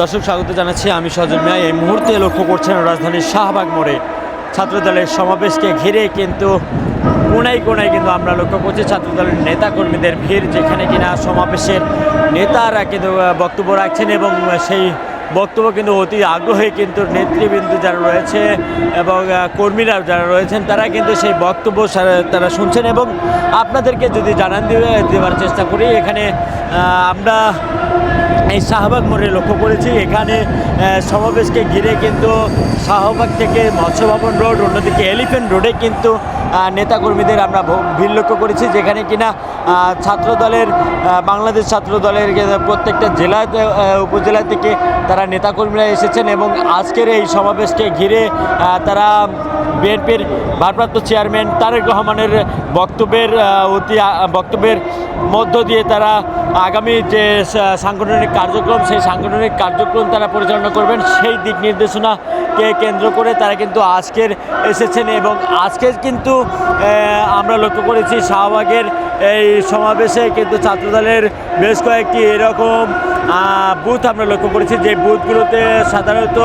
দর্শক, স্বাগত জানাচ্ছি আমি সজল মিয়া। এই মুহূর্তে লক্ষ্য করছেন রাজধানীর শাহবাগ মোড়ে ছাত্রদলের সমাবেশকে ঘিরে কিন্তু কোনায় কোনায় কিন্তু আমরা লক্ষ্য করছি ছাত্রদলের নেতাকর্মীদের ভিড় যেখানে কিনা সমাবেশের নেতারা কিন্তু বক্তব্য রাখছেন এবং সেই বক্তব্য কিন্তু অতি আগ্রহে কিন্তু নেতৃবৃন্দ যারা রয়েছে এবং কর্মীরা যারা রয়েছেন, তারা কিন্তু সেই বক্তব্য তারা শুনছেন এবং আপনাদেরকে যদি জানান দিয়ে দেওয়ার চেষ্টা করি। এখানে আমরা এই শাহবাগ মোড়ে লক্ষ্য করেছি। এখানে সমাবেশকে ঘিরে কিন্তু শাহবাগ থেকে মৎস্য ভবন রোড, অন্যদিকে এলিফেন্ট রোডে কিন্তু নেতাকর্মীদের আমরা ভিড় লক্ষ্য করেছি, যেখানে কিনা ছাত্রদলের বাংলাদেশ ছাত্রদলের, প্রত্যেকটা জেলাতে উপজেলা থেকে তারা নেতাকর্মীরা এসেছেন এবং আজকের এই সমাবেশকে ঘিরে তারা বিএনপির ভারপ্রাপ্ত চেয়ারম্যান তারেক রহমানের বক্তব্যের অতি বক্তব্যের মধ্য দিয়ে তারা আগামী যে সাংগঠনিক কার্যক্রম, সেই সাংগঠনিক কার্যক্রম তারা পরিচালনা করবেন, সেই দিক নির্দেশনাকে কেন্দ্র করে তারা কিন্তু আজকের এসেছেন এবং আজকের কিন্তু আমরা লক্ষ্য করেছি শাহবাগের এই সমাবেশে কিন্তু ছাত্রদলের বেশ কয়েকটি এরকম বুথ আমরা লক্ষ্য করেছি যে বুথগুলোতে সাধারণত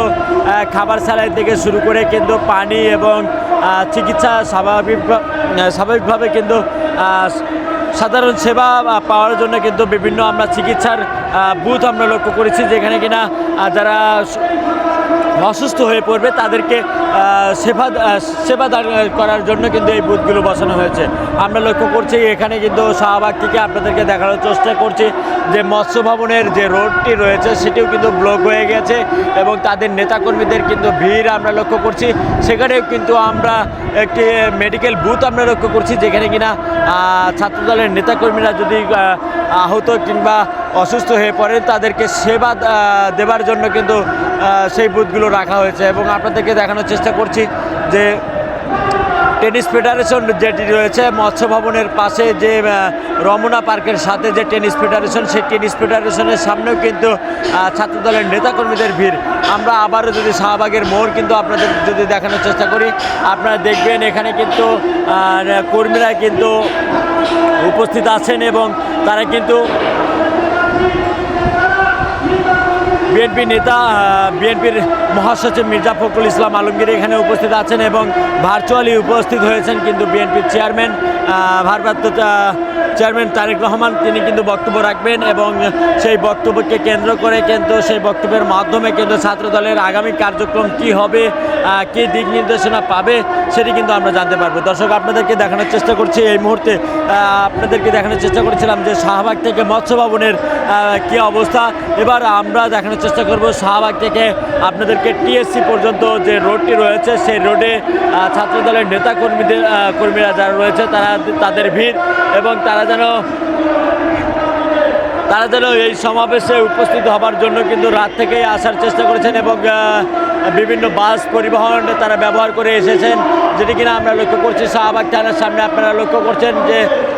খাবার সালাই থেকে শুরু করে কিন্তু পানি এবং চিকিৎসা স্বাভাবিক স্বাভাবিকভাবে কিন্তু সাধারণ সেবা পাওয়ার জন্য কিন্তু বিভিন্ন আমরা চিকিৎসার বুথ আমরা লক্ষ্য করেছি যেখানে কিনা যারা অসুস্থ হয়ে পড়বে, তাদেরকে সেবা সেবা করার জন্য কিন্তু এই বুথগুলো বসানো হয়েছে। আমরা লক্ষ্য করছি, এখানে কিন্তু শাহবাগ থেকে আপনাদেরকে দেখানোর চেষ্টা করছি যে মৎস্য ভবনের যে রোডটি রয়েছে, সেটিও কিন্তু ব্লক হয়ে গেছে এবং তাদের নেতাকর্মীদের কিন্তু ভিড় আমরা লক্ষ্য করছি। সেখানেও কিন্তু আমরা একটি মেডিকেল বুথ আমরা লক্ষ্য করছি, যেখানে কিনা ছাত্রদলের নেতাকর্মীরা যদি আহত কিংবা অসুস্থ হয়ে পড়েন, তাদেরকে সেবা দেবার জন্য কিন্তু সেই বুথগুলো রাখা হয়েছে। এবং আপনাদেরকে দেখানোর চেষ্টা করছি যে টেনিস ফেডারেশন যেটি রয়েছে, মৎস্য ভবনের পাশে যে রমনা পার্কের সাথে যে টেনিস ফেডারেশন, সেই টেনিস ফেডারেশনের সামনেও কিন্তু ছাত্রদলের নেতাকর্মীদের ভিড়। আমরা আবারও যদি শাহবাগের মোড় কিন্তু আপনাদের যদি দেখানোর চেষ্টা করি, আপনারা দেখবেন এখানে কিন্তু কর্মীরা কিন্তু উপস্থিত আছেন এবং তারা কিন্তু বিএনপি নেতা বিএনপির মহাসচিব মির্জা ফখরুল ইসলাম আলমগীর এখানে উপস্থিত আছেন এবং ভার্চুয়ালি উপস্থিত হয়েছেন কিন্তু বিএনপির চেয়ারম্যান ভারপ্রাপ্ত চেয়ারম্যান তারেক রহমান, তিনি কিন্তু বক্তব্য রাখবেন এবং সেই বক্তব্যকে কেন্দ্র করে কিন্তু সেই বক্তব্যের মাধ্যমে কিন্তু ছাত্রদলের আগামী কার্যক্রম কি হবে কি দিক নির্দেশনা পাবে সেটি কিন্তু আমরা জানতে পারব। দর্শক, আপনাদেরকে দেখানোর চেষ্টা করছি এই মুহূর্তে আপনাদেরকে দেখানোর চেষ্টা করেছিলাম যে শাহবাগ থেকে মৎস্য ভবনের কি অবস্থা। এবার আমরা দেখানোর চেষ্টা করব শাহবাগ থেকে আপনাদেরকে টিএসসি পর্যন্ত যে রোডটি রয়েছে, সেই রোডে ছাত্রদলের নেতা কর্মীদের কর্মীরা যারা রয়েছে, তারা তাদের ভিড় এবং তারা যেন তারা যেন এই সমাবেশে উপস্থিত হবার জন্য কিন্তু রাত থেকেই আসার চেষ্টা করেছেন এবং বিভিন্ন বাস পরিবহন তারা ব্যবহার করে এসেছেন যেটি কিনা আমরা লক্ষ্য করছি। শাহবাগ থানার সামনে আপনারা লক্ষ্য করছেন যে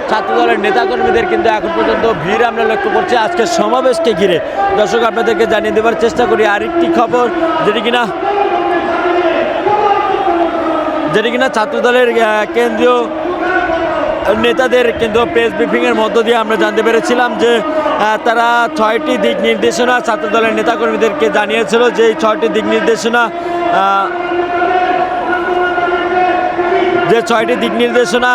ছাত্রদলের নেতাকর্মীদের কিন্তু এখন পর্যন্ত ভিড় আমরা লক্ষ্য করছি। আজকের সমাবেশকে ঘিরে দর্শক আপনাদেরকে জানিয়ে দেওয়ার চেষ্টা করি আরেকটি খবর যেটি কিনা যেটি কিনা ছাত্রদলের আহ, কেন্দ্রীয় নেতাদের কিন্তু প্রেস ব্রিফিংয়ের মধ্য দিয়ে আমরা জানতে পেরেছিলাম যে তারা ছয়টি দিক নির্দেশনা ছাত্রদলের নেতাকর্মীদেরকে জানিয়েছিল যে এই ছয়টি দিক নির্দেশনা যে ছয়টি দিক নির্দেশনা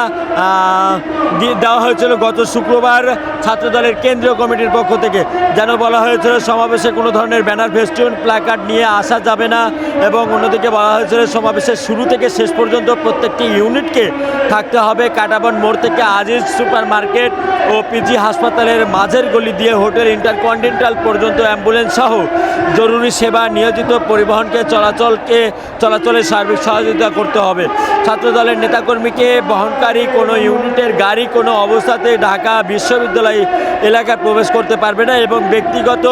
দেওয়া হয়েছিল গত শুক্রবার ছাত্রদলের কেন্দ্রীয় কমিটির পক্ষ থেকে। যেন বলা হয়েছিল সমাবেশে কোনো ধরনের ব্যানার ফেস্টুন প্ল্যাকার্ড নিয়ে আসা যাবে না এবং অন্যদিকে বলা হয়েছিল সমাবেশের শুরু থেকে শেষ পর্যন্ত প্রত্যেকটি ইউনিটকে থাকতে হবে। কাটাবন মোড় থেকে আজিজ সুপার মার্কেট ও পিজি হাসপাতালের মাঝের গলি দিয়ে হোটেল ইন্টারকন্টিনেন্টাল পর্যন্ত অ্যাম্বুলেন্স সহ জরুরি সেবা নিয়োজিত পরিবহনকে চলাচলকে, চলাচলের সার্বিক সহযোগিতা করতে হবে। ছাত্রদলের নেতাকর্মীকে বহনকারী কোনো ইউনিটের গাড়ি কোনো অবস্থাতে ঢাকা বিশ্ববিদ্যালয় এলাকায় প্রবেশ করতে পারবে না এবং ব্যক্তিগত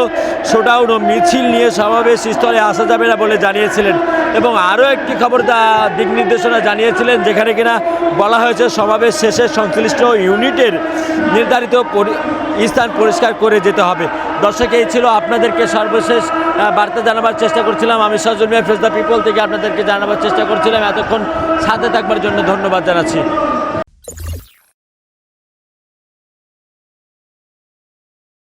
শোডাউন ও মিছিল নিয়ে সমাবেশ স্থলে আসা যাবে না বলে জানিয়েছিলেন। এবং আরও একটি খবর দিক নির্দেশনা জানিয়েছিলেন, যেখানে কিনা বলা হয়েছে সমাবেশ শেষে সংশ্লিষ্ট ইউনিটের নির্ধারিত স্থান পরিষ্কার করে যেতে হবে। দর্শক, এই ছিল আপনাদেরকে সর্বশেষ বার্তা জানাবার চেষ্টা করছিলাম। আমি Sajal Mia face the people থেকে আপনাদেরকে জানাবার চেষ্টা করছিলাম। এতক্ষণ সাথে থাকবার জন্য ধন্যবাদ জানাচ্ছি।